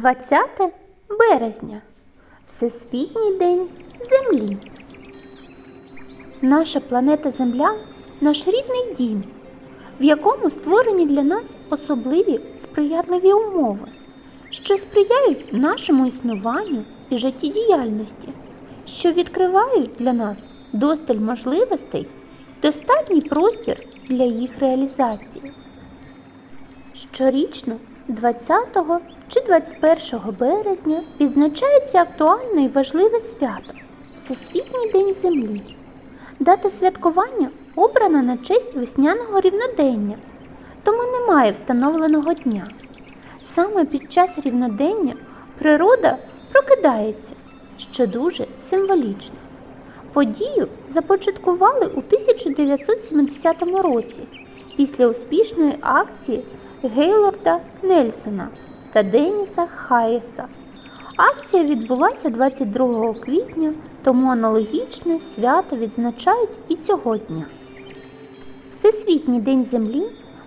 20 березня Всесвітній день Землі. Наша планета Земля наш рідний дім, в якому створені для нас особливі сприятливі умови, що сприяють нашому існуванню і життєдіяльності, що відкривають для нас досталь можливостей, достатній простір для їх реалізації. Щорічно 20 чи 21 березня відзначається актуальне і важливе свято Всесвітній день Землі. Дата святкування обрана на честь весняного рівнодення, тому немає встановленого дня. Саме під час рівнодення природа прокидається, що дуже символічно. Подію започаткували у 1970 році після успішної акції Гейлорда Нельсона та Деніса Хаєса. Акція відбулася 22 квітня, тому аналогічне свято відзначають і цього дня. Всесвітній день Землі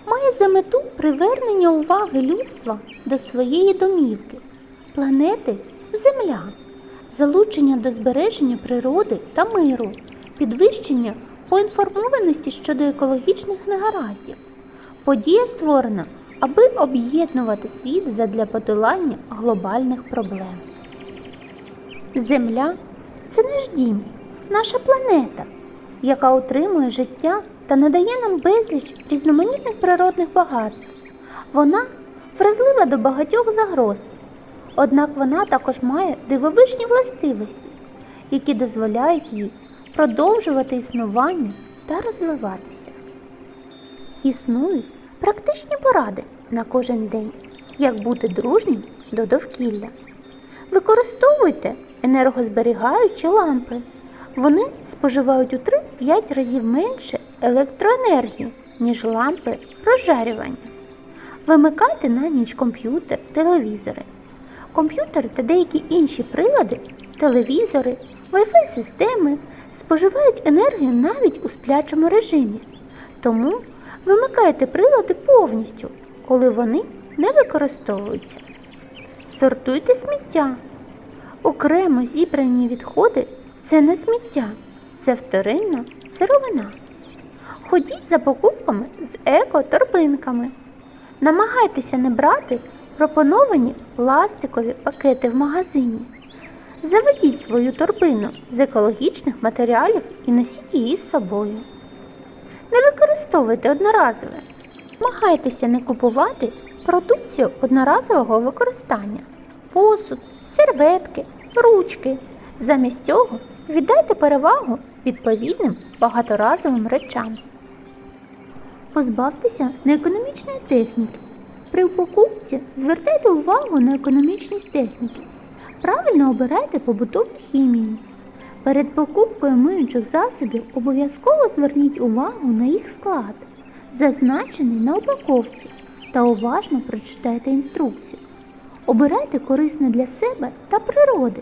має за мету привернення уваги людства до своєї домівки, планети Земля, залучення до збереження природи та миру, підвищення поінформованості щодо екологічних негараздів. Подія створена, аби об'єднувати світ задля подолання глобальних проблем. Земля це наш дім, наша планета, яка утримує життя та надає нам безліч різноманітних природних багатств. Вона вразлива до багатьох загроз, однак вона також має дивовижні властивості, які дозволяють їй продовжувати існування та розвиватися. Існують практичні поради на кожен день, як бути дружнім до довкілля. Використовуйте енергозберігаючі лампи. Вони споживають у 3-5 разів менше електроенергії, ніж лампи розжарювання. Вимикайте на ніч комп'ютер, телевізори. Комп'ютери та деякі інші прилади, телевізори, Wi-Fi системи споживають енергію навіть у сплячому режимі. Тому вимикайте прилади повністю, коли вони не використовуються. Сортуйте сміття. Окремо зібрані відходи це не сміття, це вторинна сировина. Ходіть за покупками з еко-торбинками. Намагайтеся не брати пропоновані пластикові пакети в магазині. Заведіть свою торбину з екологічних матеріалів і носіть її з собою. Не використовуйте одноразове. Намагайтеся не купувати продукцію одноразового використання, посуд, серветки, ручки. Замість цього віддайте перевагу відповідним багаторазовим речам. Позбавтеся неекономічної техніки. При покупці звертайте увагу на економічність техніки. Правильно обирайте побутову хімію. Перед покупкою миючих засобів обов'язково зверніть увагу на їх склад, зазначений на упаковці, та уважно прочитайте інструкцію. Обирайте корисне для себе та природи.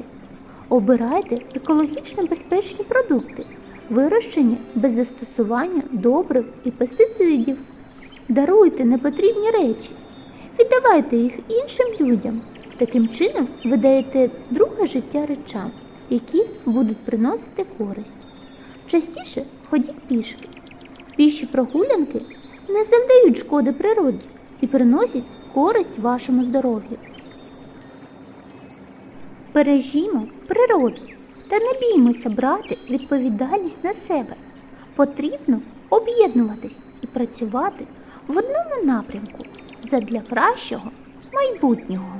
Обирайте екологічно безпечні продукти, вирощені без застосування добрив і пестицидів. Даруйте непотрібні речі, віддавайте їх іншим людям. Таким чином ви даєте друге життя речам, які будуть приносити користь. Частіше ходіть пішки. Піші прогулянки не завдають шкоди природі і приносять користь вашому здоров'ю. Бережімо природу та не біймося брати відповідальність на себе. Потрібно об'єднуватись і працювати в одному напрямку задля кращого майбутнього.